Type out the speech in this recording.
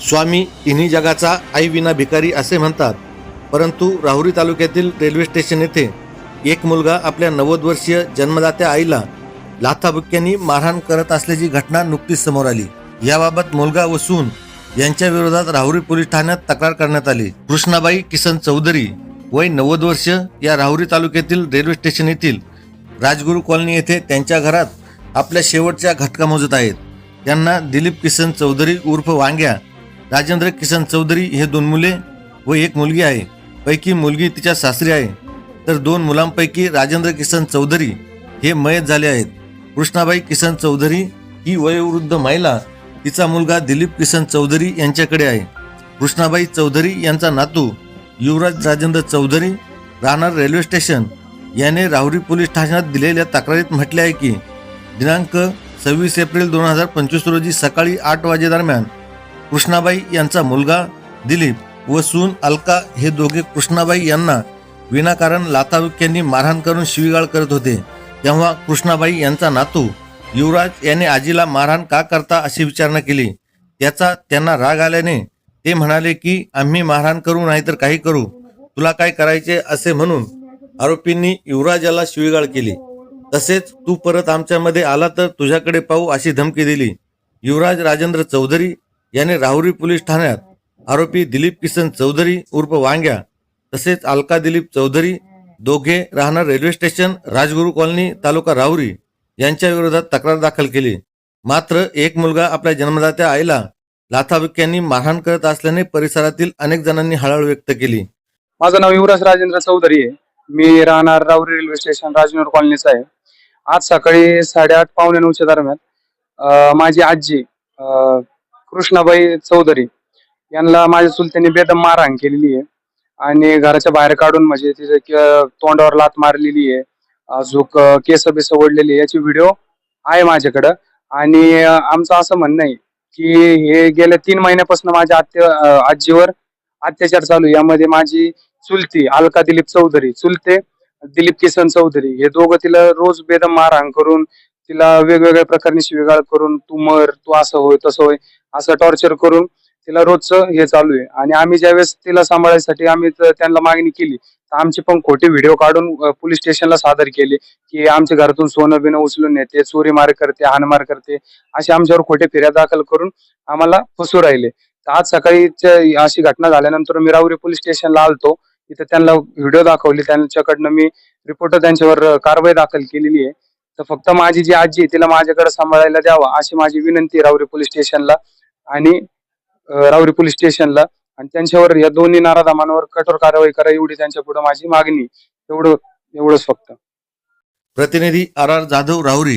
स्वामी तिन्ही जगाचा आई विना भिकारी असे म्हणतात. परंतु राहुरी तालुक्यातील रेल्वे स्टेशन येथे एक मुलगा आपल्या नव्वद वर्षीय जन्मदात्या आईला लाथाबुक्क्यांनी मारहाण करत असल्याची घटना नुकतीच समोर आली. याबाबत मुलगा व सून यांच्या विरोधात राहुरी पोलीस ठाण्यात तक्रार करण्यात आली. कृष्णाबाई किसन चौधरी वय नव्वद वर्ष या राहुरी तालुक्यातील रेल्वे स्टेशन येथील राजगुरू कॉलनी येथे त्यांच्या घरात आपल्या शेवटच्या घटका मोजत आहेत. त्यांना दिलीप किसन चौधरी उर्फ वांग्या राजेंद्र किसन चौधरी हे दोन मुले व एक मुलगी आहे. पैकी मुलगी तिच्या सासरी आहे. तर दोन मुलांपैकी राजेंद्र किसन चौधरी हे मयत झाले आहेत. कृष्णाबाई किसन चौधरी ही वयोवृद्ध महिला तिचा मुलगा दिलीप किसन चौधरी यांच्याकडे आहे. कृष्णाबाई चौधरी यांचा नातू युवराज राजेंद्र चौधरी राहणार रेल्वे स्टेशन याने राहुरी पोलीस ठाण्यात दिलेल्या तक्रारीत म्हटले आहे की दिनांक सव्वीस एप्रिल दोन हजार पंचवीस रोजी सकाळी आठ वाजेदरम्यान कृष्णाबाई यांचा मुलगा दिलीप व सून अलका हे दोघे कृष्णाबाई यांना विनाकारण लाथाबुक्क्यांनी मारहाण करून शिवीगाळ करत होते. तेव्हा कृष्णाबाई यांचा नातू युवराज याने आजीला मारहाण का करता अशी विचारणा केली. त्याचा त्यांना राग आल्याने ते म्हणाले की आम्ही मारहाण करू नाहीतर काही करू. तुला काय करायचे असे म्हणून आरोपींनी युवराजाला शिवीगाळ केली. तसेच तू परत आमच्यामध्ये आला तर तुझ्याकडे पाहू अशी धमकी दिली. युवराज राजेंद्र चौधरी याने राहुरी पोलीस ठाण्यात आरोपी दिलीप किसन चौधरी उर्फ वांग्या तसेच अलका दिलीप चौधरी दोघे राहणार railway station Rajguru colony taluka Rahuri यांच्या विरोधात तक्रार दाखल केली. मात्र एक मुलगा आपल्या जन्मदात्या आईला लाथाबुक्यांनी मारहाण करत असल्याने परिसरातील अनेक जणांनी हळहळ व्यक्त केली. माझं नाव युवराज राजेंद्र चौधरी आहे. मी राहणार राहुरी रेल्वे स्टेशन राजनगर कॉलनीचा आहे. आज सकाळी साडेआठ पावणे नऊच्या दरम्यान माझी आजी कृष्णाबाई चौधरी यांना माझ्या चुलत्यांनी बेदम मारहाण केलेली आहे. आणि घराच्या बाहेर काढून म्हणजे तिचे तोंडावर लात मारलेली आहे. अजूक केस बिस ओढलेली आहे. याची व्हिडिओ आहे माझ्याकडं. आणि आमचं असं म्हणणं आहे की हे गेल्या तीन महिन्यापासून माझ्या आत्य आजीवर अत्याचार चालू यामध्ये माझी चुलती अलका दिलीप चौधरी चुलते दिलीप किसन चौधरी हे दोघं तिला रोज बेदम मारहाण करून तिला वेगवेगळ्या प्रकारे शिवेगाळ करून तू मर तू असं होय तसं होय असं टॉर्चर करून तिला रोजचं हे चालू आहे. आणि आम्ही ज्यावेळेस तिला सांभाळायसाठी आम्ही त्यांना मागणी केली तर आमचे पण खोटे व्हिडिओ काढून पोलीस स्टेशनला सादर केले की आमच्या घरातून सोनं बिनं उचलून नेते चोरी मार करते हाणमार करते असे आमच्यावर खोटे फिर्या दाखल करून आम्हाला फसू राहिले. तर आज सकाळी अशी घटना झाल्यानंतर मी राहुरी पोलीस स्टेशनला आलतो. तिथे त्यांना व्हिडिओ दाखवले. त्यांच्याकडनं मी रिपोर्ट त्यांच्यावर कारवाई दाखल केलेली आहे. तर फक्त माझी जी आजी आहे तिला माझ्याकडे सांभाळायला द्यावा अशी माझी विनंती रावरी पोलीस स्टेशनला आणि रावरी पोलीस स्टेशनला. आणि त्यांच्यावर या दोन्ही नाराधामांवर कठोर कारवाई करा एवढी त्यांच्या पुढे माझी मागणी एवढं एवढंच फक्त. प्रतिनिधी आर आर जाधव राहुरी.